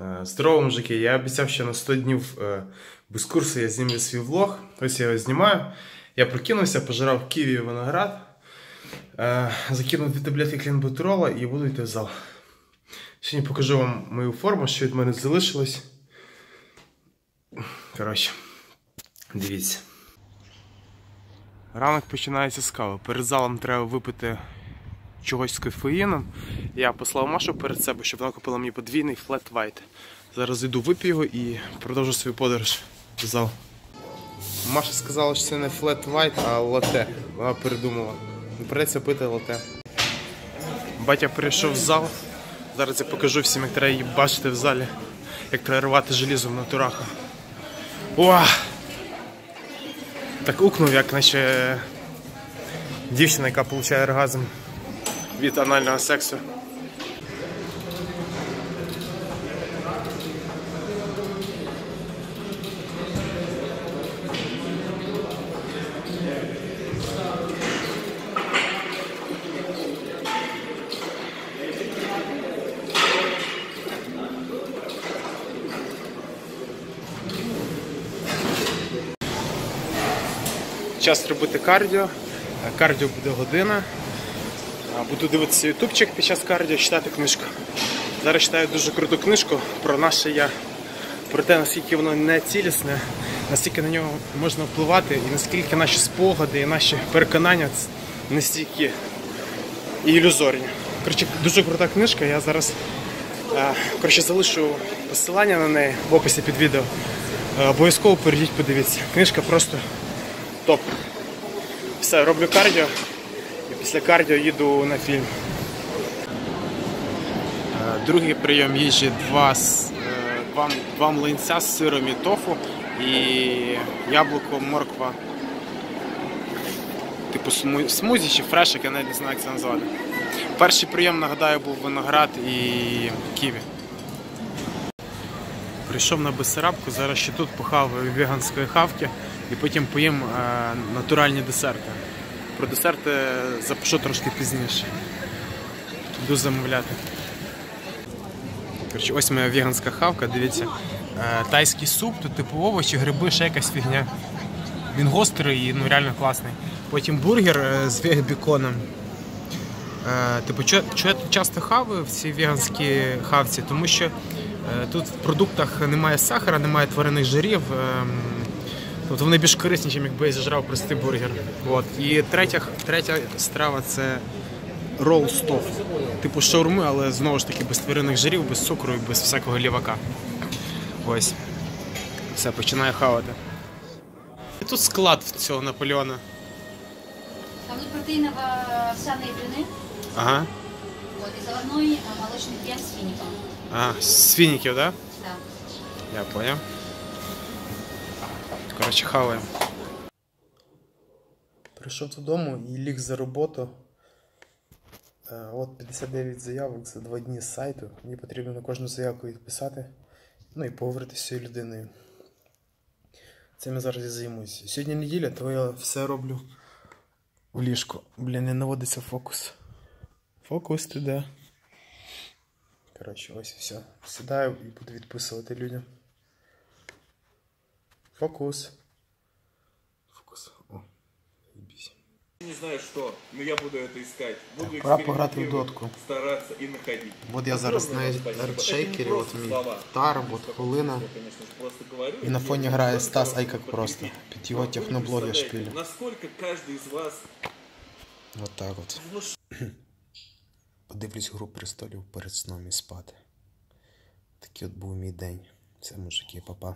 Е, Здорово, мужики. Я обіцяв, що на 100 днів е, без курсу я знімлю свій влог. Ось я його знімаю. Я прокинувся, пожирав ківі і виноград, е, закинув дві таблетки клінбутрола і буду йти в зал. Сьогодні покажу вам мою форму, що від мене залишилось. Коротше, дивіться. Ранок починається з кави. Перед залом треба випити чогось з кофеїном. Я послав Машу перед себе, щоб вона купила мені подвійний флет вайт. Зараз йду вип'ю його і продовжу свою подорож в зал. Маша сказала, що це не флет вайт, а лате. Вона передумала. Придеться пити лате. Батя прийшов в зал. Зараз я покажу всім, як треба її бачити в залі, як треба рвати желізо в натураху. Уа! Так укнув, як наче дівчина, яка отримує оргазм від анального сексу. Час робити кардіо. Кардіо буде година. Буду дивитися ютубчик під час кардіо, читати книжку. Зараз читаю дуже круту книжку про наше я, про те, наскільки воно не цілісне, наскільки на нього можна впливати, і наскільки наші спогади і наші переконання настільки ілюзорні. Коротше, дуже крута книжка. Я зараз коротше, залишу посилання на неї в описі під відео. Обов'язково перейдіть, подивіться. Книжка просто топ. Все, роблю кардіо. І після кардіо їду на фільм. Е, Другий прийом їжі два, е, два, два млинця з сиром і тофу і яблуко, морква. Типу смузі чи фрешик, я навіть не знаю, як це назвати. Перший прийом, нагадаю, був виноград і ківі. Прийшов на Бессарабку, зараз ще тут похаваю веганської хавки і потім поїм е, натуральні десерти. Про десерти запишу трошки пізніше. Йду замовляти. Коротше, ось моя веганська хавка, дивіться. Е, тайський суп, тут типу овочі, гриби, ще якась фігня. Він гострий і ну, реально класний. Потім бургер е, з вег-біконом. Е, Типу, чо, чо я тут часто хаваю в цій веганській хавці, тому що тут в продуктах немає сахара, немає тваринних жирів. ем, Тобто вони більш корисні, ніж якби я зажрав простий бургер. От. І третя, третя страва це рол стоф. Типу шаурми, але знову ж таки без тваринних жирів, без цукру і без всякого лівака. Ось. Все, починаю хавати. І тут склад цього Наполеона. Там тут протеиново-овсяные блины, Ага. вот, и заводной а, молочный крем с фиником. Ага, з фініків, так? Да? Да. Я понял. Коротше, хаваємо. Прийшов додому і ліг за роботу. Е, От 59 заявок за два дні з сайту. Мені потрібно на кожну заявку відписати. Ну і поговорити з цією людиною. Цим я зараз і займусь. Сьогодні неділя, то я все роблю в ліжку. Блін, не наводиться фокус. Фокус ти де? Коротше, ось і все. Сідаю і буду відписувати людям. Фокус. Фокус. О, заебись. Не знаю что, но я буду это искать. Буду пора пограти в экспериментировать, дотку. Стараться и находить. От я зараз на Огромное спасибо. Это не редшейкері, от просто мій слова. тар, от хвилина. Я, конечно же, просто говорю. І на это фоні не грає только Стас просто Айкак просто. подкрепить. Під його Вы не техноблоги представляете, шпилі. Насколько каждый из вас От так от. Подивлюсь гру престолів перед сном і спати. Такий от був мій день. Все, мужики, папа.